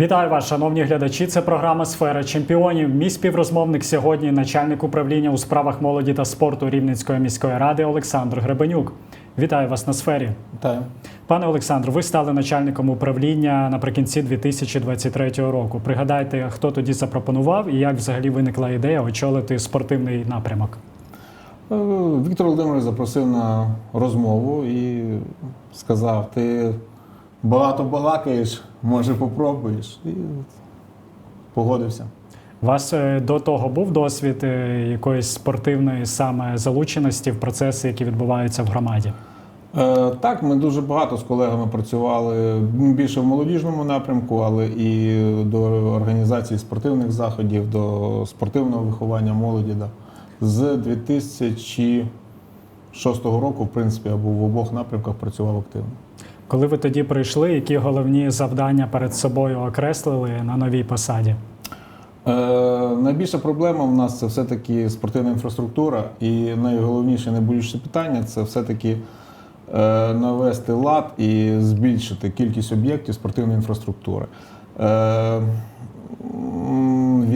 Вітаю вас, шановні глядачі. Це програма Сфера чемпіонів. Мій співрозмовник сьогодні, начальник управління у справах молоді та спорту Рівненської міської ради Олександр Гребенюк. Вітаю вас на сфері. Вітаю. Пане Олександр, ви стали начальником управління наприкінці 2023 року. Пригадайте, хто тоді запропонував і як взагалі виникла ідея очолити спортивний напрямок. Е, Віктор Володимирович запросив на розмову і сказав: ти багато балакаєш, може попробуєш. І погодився. У вас е, до того був досвід е, якоїсь спортивної саме залученості в процеси, які відбуваються в громаді? Е, Так, ми дуже багато з колегами працювали більше в молодіжному напрямку, але і до організації спортивних заходів, до спортивного виховання молоді. Да. З 2006 року, в принципі, я був в обох напрямках, працював активно. Коли ви тоді прийшли, які головні завдання перед собою окреслили на новій посаді? Е, найбільша проблема в нас це все-таки спортивна інфраструктура, і найголовніше, найболючіше питання це все-таки е, навести лад і збільшити кількість об'єктів спортивної інфраструктури. Е,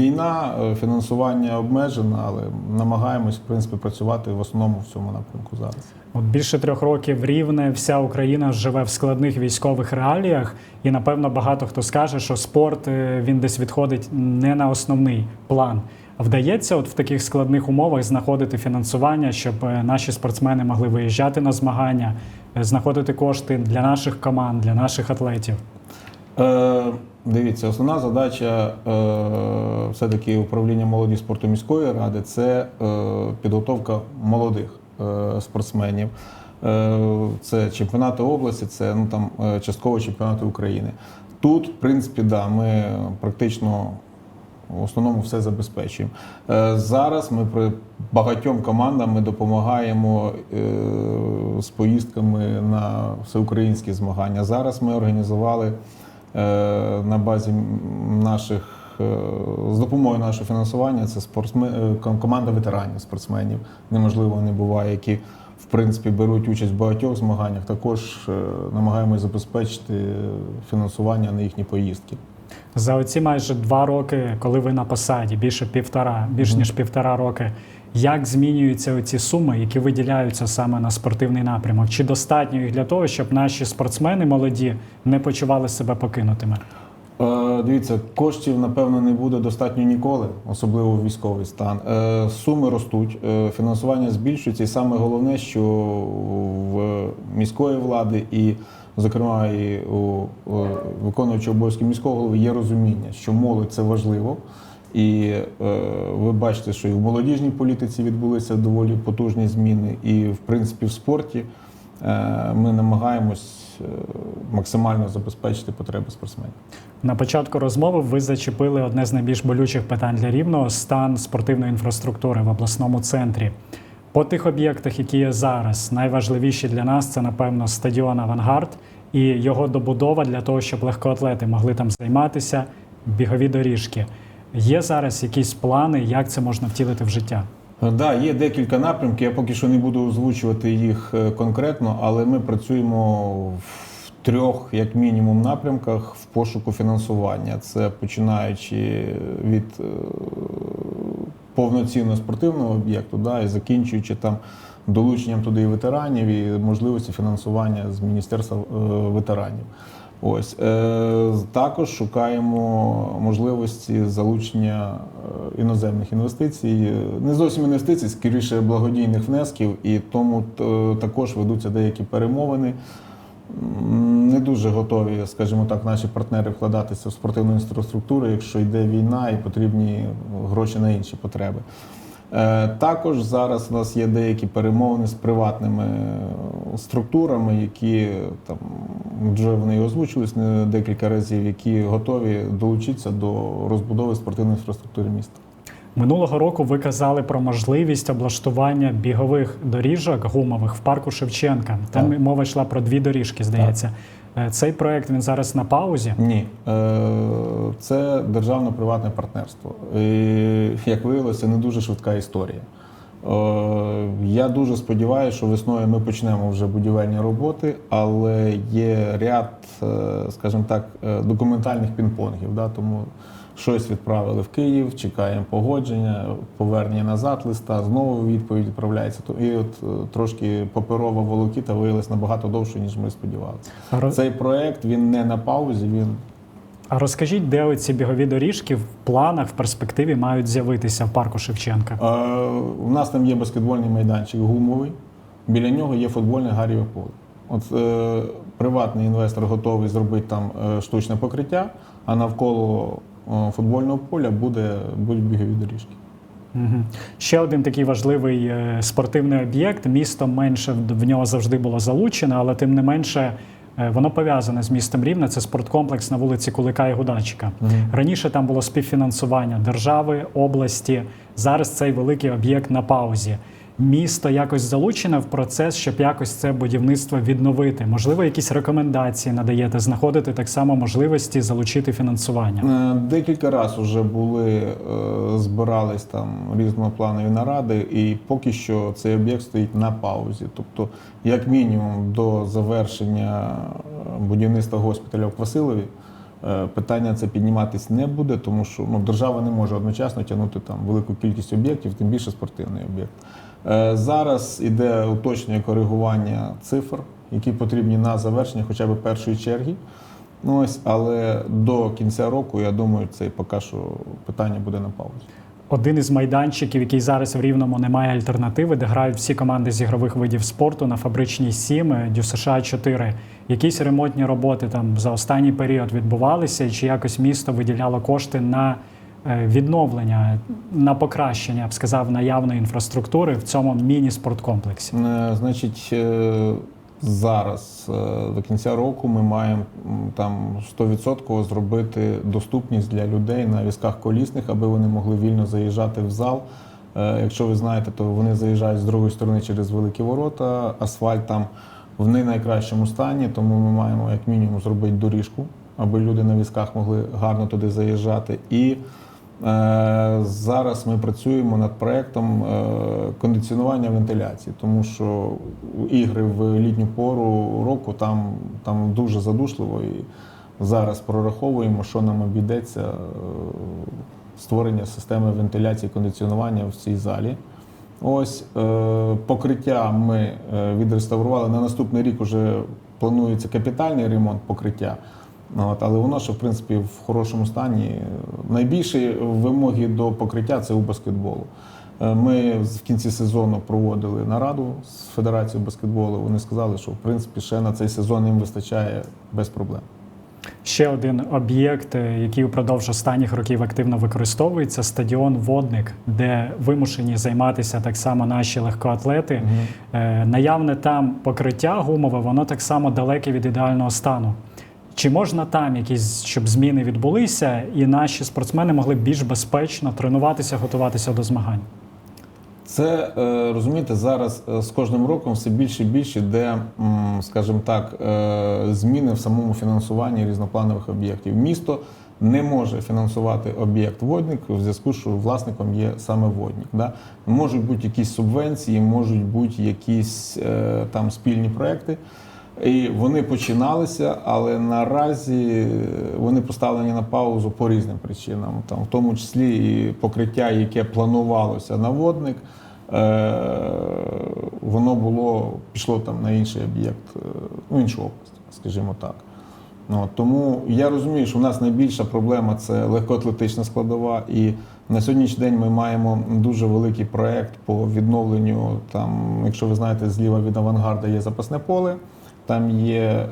війна, е, фінансування обмежено, але намагаємось в принципі працювати в основному в цьому напрямку зараз. От більше трьох років рівне вся Україна живе в складних військових реаліях, і напевно багато хто скаже, що спорт е, він десь відходить не на основний план. Вдається, от в таких складних умовах знаходити фінансування, щоб е, наші спортсмени могли виїжджати на змагання, знаходити кошти для наших команд, для наших атлетів. Е, дивіться, основна задача е, все-таки управління молоді спорту міської ради це е, підготовка молодих е, спортсменів. Е, це чемпіонати області, це ну, там, е, частково чемпіонати України. Тут, в принципі, да, ми практично в основному все забезпечуємо. Е, Зараз ми при багатьом командам допомагаємо е, з поїздками на всеукраїнські змагання. Зараз ми організували на базі наших е, з допомогою нашого фінансування. Це спортсмен, е, команда ветеранів спортсменів. Неможливо не буває, які в принципі беруть участь в багатьох змаганнях. Також е, намагаємось забезпечити фінансування на їхні поїздки. За оці майже два роки, коли ви на посаді, більше півтора, більш ніж півтора роки. Як змінюються ці суми, які виділяються саме на спортивний напрямок? Чи достатньо їх для того, щоб наші спортсмени молоді не почували себе покинутими? Е, Дивіться, коштів напевно не буде достатньо ніколи, особливо в військовий стан. Е, Суми ростуть, е, фінансування збільшується, і саме головне, що в міської влади і, зокрема, і у у виконуючого обов'язки міського голови є розуміння, що молодь це важливо. І е, ви бачите, що і в молодіжній політиці відбулися доволі потужні зміни, і в принципі в спорті е, ми намагаємось е, максимально забезпечити потреби спортсменів. На початку розмови ви зачепили одне з найбільш болючих питань для рівного стан спортивної інфраструктури в обласному центрі. По тих об'єктах, які є зараз, найважливіші для нас це, напевно, стадіон Авангард і його добудова для того, щоб легкоатлети могли там займатися, бігові доріжки. Є зараз якісь плани, як це можна втілити в життя? Так, да, є декілька напрямків. Я поки що не буду озвучувати їх е, конкретно, але ми працюємо в трьох, як мінімум, напрямках в пошуку фінансування. Це починаючи від е, повноцінного спортивного об'єкту, да, і закінчуючи там долученням туди і ветеранів, і можливості фінансування з міністерства е, ветеранів. Ось е, також шукаємо можливості залучення е, іноземних інвестицій, е, не зовсім інвестицій, скоріше благодійних внесків, і тому е, також ведуться деякі перемовини. Не дуже готові, скажімо так, наші партнери вкладатися в спортивну інфраструктуру, якщо йде війна і потрібні гроші на інші потреби. Е, Також зараз у нас є деякі перемовини з приватними е, структурами, які там вже вони озвучились декілька разів, які готові долучитися до розбудови спортивної інфраструктури міста. Минулого року ви казали про можливість облаштування бігових доріжок гумових в парку Шевченка. Там Так. мова йшла про дві доріжки, здається. Е, Цей проект він зараз на паузі. Ні, Е, це державно-приватне партнерство. І, як виявилося, не дуже швидка історія. Е, Я дуже сподіваюся, що весною ми почнемо вже будівельні роботи, але є ряд, скажімо так, документальних пінг-понгів. Да? Тому щось відправили в Київ, чекаємо погодження, повернення назад листа, знову відповідь відправляється. І от е, трошки паперова волокіта виявилась набагато довше, ніж ми сподівалися. Роз- Цей проект він не на паузі, він А розкажіть, де оці бігові доріжки в планах в перспективі мають з'явитися в парку Шевченка? Е, У нас там є баскетбольний майданчик гумовий, біля нього є футбольне гаріве поле. От е, приватний інвестор готовий зробити там е, штучне покриття, а навколо футбольного поля буде, будуть бігові доріжки. Ще один такий важливий е, спортивний об'єкт. Місто менше в- нього завжди було залучено, але тим не менше е, воно пов'язане з містом Рівне. Це спорткомплекс на вулиці Кулика і Гудачика. Раніше там було співфінансування держави, області. Зараз цей великий об'єкт на паузі. Місто якось залучене в процес, щоб якось це будівництво відновити. Можливо, якісь рекомендації надаєте, знаходити так само можливості залучити фінансування. Е, Декілька разів вже були, е, збирались там різнопланові наради, і поки що цей об'єкт стоїть на паузі. Тобто, як мінімум, до завершення е, будівництва госпіталя в Квасилові питання це підніматись не буде, тому що ну, держава не може одночасно тягнути там велику кількість об'єктів, тим більше спортивний об'єкт. Е, Зараз іде уточнення коригування цифр, які потрібні на завершення хоча б першої черги. Ну ось, але до кінця року, я думаю, це поки що питання буде на паузі. Один із майданчиків, який зараз в Рівному не має альтернативи, де грають всі команди з ігрових видів спорту на фабричній 7, ДЮСШ 4. Якісь ремонтні роботи там за останній період відбувалися, чи якось місто виділяло кошти на е, відновлення, на покращення, я б сказав, наявної інфраструктури в цьому міні-спорткомплексі? Е, Значить, е, зараз е, до кінця року ми маємо там 100% зробити доступність для людей на візках колісних, аби вони могли вільно заїжджати в зал. Е, Якщо ви знаєте, то вони заїжджають з другої сторони через великі ворота. Асфальт там в не найкращому стані, тому ми маємо як мінімум зробити доріжку, аби люди на візках могли гарно туди заїжджати. І Зараз ми працюємо над проектом е, кондиціонування вентиляції, тому що ігри в літню пору року там, там дуже задушливо і зараз прораховуємо, що нам обійдеться е, створення системи вентиляції кондиціонування в цій залі. Ось е, покриття ми е, відреставрували. На наступний рік вже планується капітальний ремонт покриття. От, але воно ще в принципі в хорошому стані. Найбільші вимоги до покриття це у баскетболу. Е, Ми в кінці сезону проводили нараду з Федерацією баскетболу. Вони сказали, що в принципі ще на цей сезон їм вистачає без проблем. Ще один об'єкт, е, який упродовж останніх років активно використовується стадіон Водник, де вимушені займатися так само наші легкоатлети. Е, Наявне там покриття гумове, воно так само далеке від ідеального стану. Чи можна там якісь, щоб зміни відбулися, і наші спортсмени могли більш безпечно тренуватися, готуватися до змагань? Це е, розумієте, зараз е, з кожним роком все більше і більше йде, скажімо так, е, зміни в самому фінансуванні різнопланових об'єктів. Місто не може фінансувати об'єкт водник в зв'язку, що власником є саме водник. Да? Можуть бути якісь субвенції, можуть бути якісь там спільні проекти. І вони починалися, але наразі вони поставлені на паузу по різним причинам, там, в тому числі і покриття, яке планувалося на водник, е, воно було пішло там на інший об'єкт, е, ну, іншу область, скажімо так. Ну, тому я розумію, що в нас найбільша проблема це легкоатлетична складова, і на сьогоднішній день ми маємо дуже великий проект по відновленню. Там, якщо ви знаєте, зліва від авангарда є запасне поле. Там є е,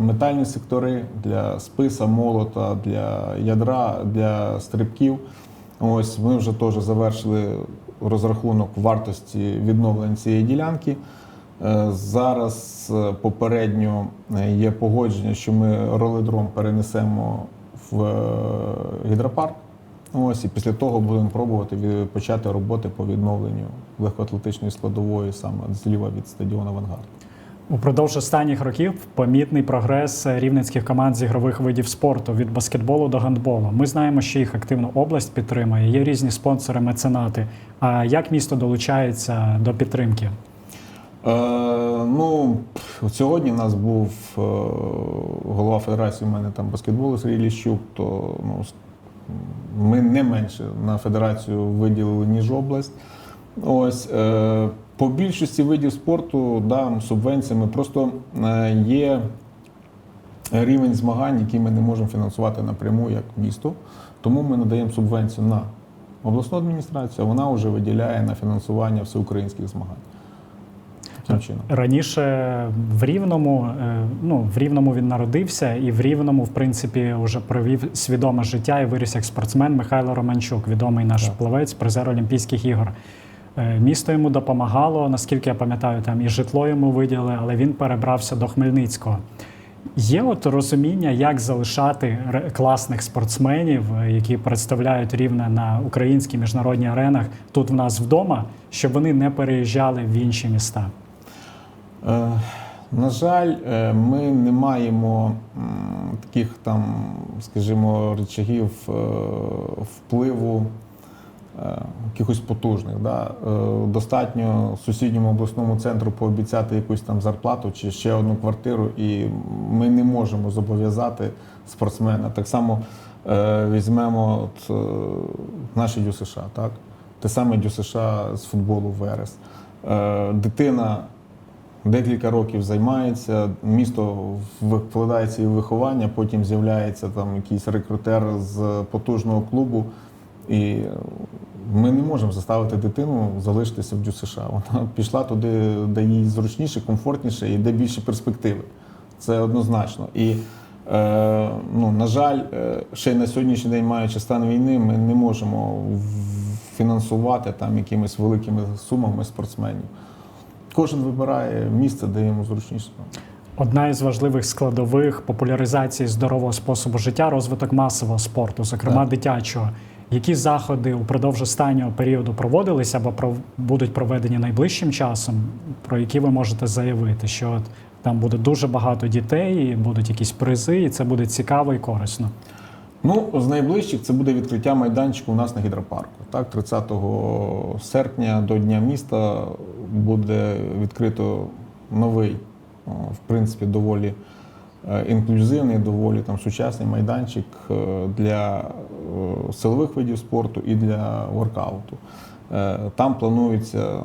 метальні сектори для списа, молота, для ядра, для стрибків. Ось ми вже теж завершили розрахунок вартості відновлення цієї ділянки. Е, Зараз е, попередньо є погодження, що ми ролидром перенесемо в гідропарк. Ось і після того будемо пробувати почати роботи по відновленню легкоатлетичної складової саме зліва від стадіону Авангард. Упродовж останніх років помітний прогрес рівненських команд з ігрових видів спорту від баскетболу до гандболу. Ми знаємо, що їх активно область підтримує. Є різні спонсори, меценати. А як місто долучається до підтримки? Е, ну, сьогодні у нас був е, голова федерації, у мене там баскетболу Сергій Ліщук, то ну, ми не менше на федерацію виділили, ніж область. Ось, е, по більшості видів спорту, да, субвенціями, просто е, є рівень змагань, який ми не можемо фінансувати напряму як місто. Тому ми надаємо субвенцію на обласну адміністрацію, а вона вже виділяє на фінансування всеукраїнських змагань. Раніше в Рівному, е, ну в Рівному він народився, і в Рівному, в принципі, вже провів свідоме життя і виріс як спортсмен Михайло Романчук, відомий наш Так. плавець, призер Олімпійських ігор. Е, Місто йому допомагало, наскільки я пам'ятаю, там і житло йому виділили, але він перебрався до Хмельницького. Є от розуміння, як залишати класних спортсменів, е, які представляють рівне на українській міжнародній аренах тут в нас вдома, щоб вони не переїжджали в інші міста. Е, На жаль, е, ми не маємо таких там, скажімо, речагів впливу якихось потужних. Да? Е, Достатньо сусідньому обласному центру пообіцяти якусь там зарплату чи ще одну квартиру, і ми не можемо зобов'язати спортсмена. Так само е, візьмемо от, е, наші ДЮСШ, так? те саме ДЮСШ з футболу Верес. Е, Дитина декілька років займається, місто вкладається і в виховання, потім з'являється там якийсь рекрутер з потужного клубу. І ми не можемо заставити дитину залишитися в ДЮСШ. Вона пішла туди, де їй зручніше, комфортніше і де більші перспективи. Це однозначно. І е, ну, на жаль, е, ще й на сьогоднішній день, маючи стан війни, ми не можемо фінансувати там якимись великими сумами спортсменів. Кожен вибирає місце, де йому зручніше. Одна із важливих складових популяризації здорового способу життя розвиток масового спорту, зокрема Так. дитячого. Які заходи упродовж останнього періоду проводилися або будуть проведені найближчим часом, про які ви можете заявити, що от там буде дуже багато дітей, будуть якісь призи, і це буде цікаво і корисно. Ну, з найближчих це буде відкриття майданчику у нас на гідропарку. Так, 30 серпня до Дня міста буде відкрито новий, в принципі, доволі інклюзивний, доволі там сучасний майданчик е, для е, силових видів спорту і для воркауту. Е, Там планується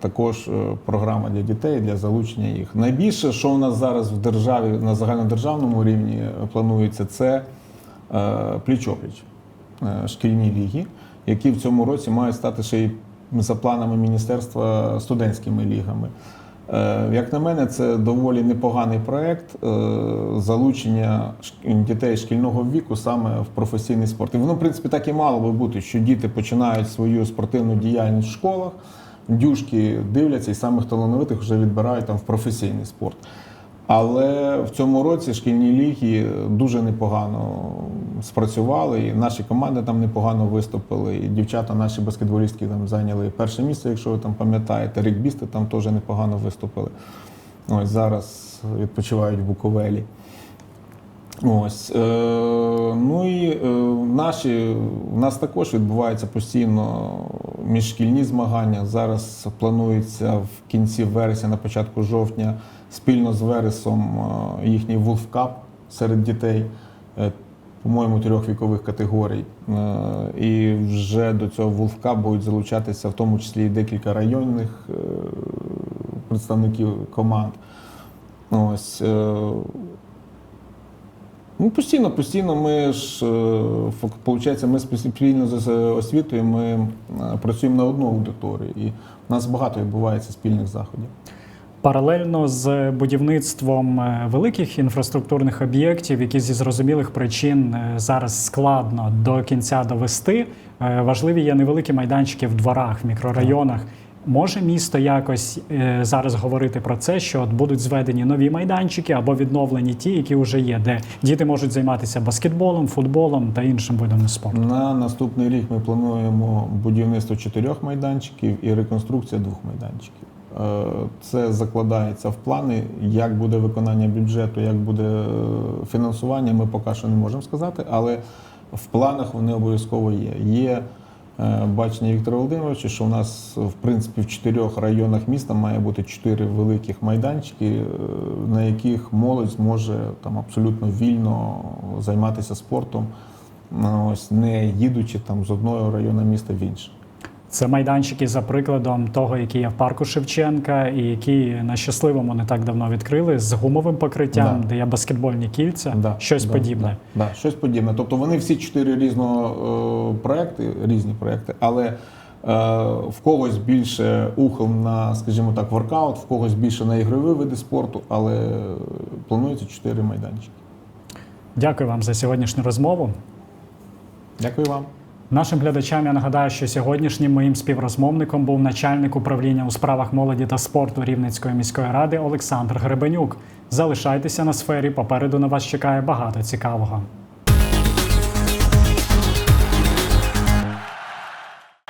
також е, програма для дітей для залучення їх. Найбільше, що у нас зараз в державі на загальнодержавному рівні е, планується, це е, пліч-опліч е, шкільні ліги, які в цьому році мають стати ще й за планами міністерства студентськими лігами. Е, Як на мене, це доволі непоганий проект е, залучення дітей шкільного віку саме в професійний спорт. І воно, в принципі, так і мало би бути, що діти починають свою спортивну діяльність в школах, дюшки дивляться і самих талановитих вже відбирають там в професійний спорт. Але в цьому році шкільні ліги дуже непогано спрацювали, і наші команди там непогано виступили. І дівчата, наші баскетболістки там зайняли перше місце, якщо ви там пам'ятаєте. Рікбісти там теж непогано виступили. Ось зараз відпочивають в Буковелі. Ось. Е, ну і е, наші, у нас також відбуваються постійно міжшкільні змагання. Зараз планується в кінці вересня, на початку жовтня, спільно з Вересом е, їхній Вулфкап серед дітей, е, по-моєму, трьох вікових категорій. Е, і вже до цього Вулфкап будуть залучатися, в тому числі і декілька районних представників команд. Ось. Ну, постійно, постійно ми ж, виходить, ми спільно з освітою ми працюємо на одну аудиторію, і в нас багато відбувається спільних заходів. Паралельно з будівництвом е, великих інфраструктурних об'єктів, які зі зрозумілих причин е, зараз складно до кінця довести, е, важливі є невеликі майданчики в дворах, в мікрорайонах. Може місто якось зараз говорити про це, що от будуть зведені нові майданчики або відновлені ті, які вже є, де діти можуть займатися баскетболом, футболом та іншим видами спорту. На наступний рік ми плануємо будівництво чотирьох майданчиків і реконструкція двох майданчиків. Е, Це закладається в плани. Як буде виконання бюджету, як буде е, фінансування, ми поки що не можемо сказати, але в планах вони обов'язково є. Є е, бачення Віктора Володимировича, що у нас в принципі в чотирьох районах міста має бути чотири великих майданчики, на яких молодь зможе там абсолютно вільно займатися спортом, ну, ось не їдучи там з одного району міста в інший. Це майданчики за прикладом того, який є в парку Шевченка, і який на щасливому не так давно відкрили з гумовим покриттям, Да. де є баскетбольні кільця, Да, щось да, подібне. Да, да, щось подібне. Тобто вони всі чотири різного е, проекти, різні проекти, але е, в когось більше ухил на, скажімо так, воркаут, в когось більше на ігрові види спорту, але планується чотири майданчики. Дякую вам за сьогоднішню розмову. Дякую вам. Нашим глядачам я нагадаю, що сьогоднішнім моїм співрозмовником був начальник управління у справах молоді та спорту Рівненської міської ради Олександр Гребенюк. Залишайтеся на сфері. Попереду на вас чекає багато цікавого.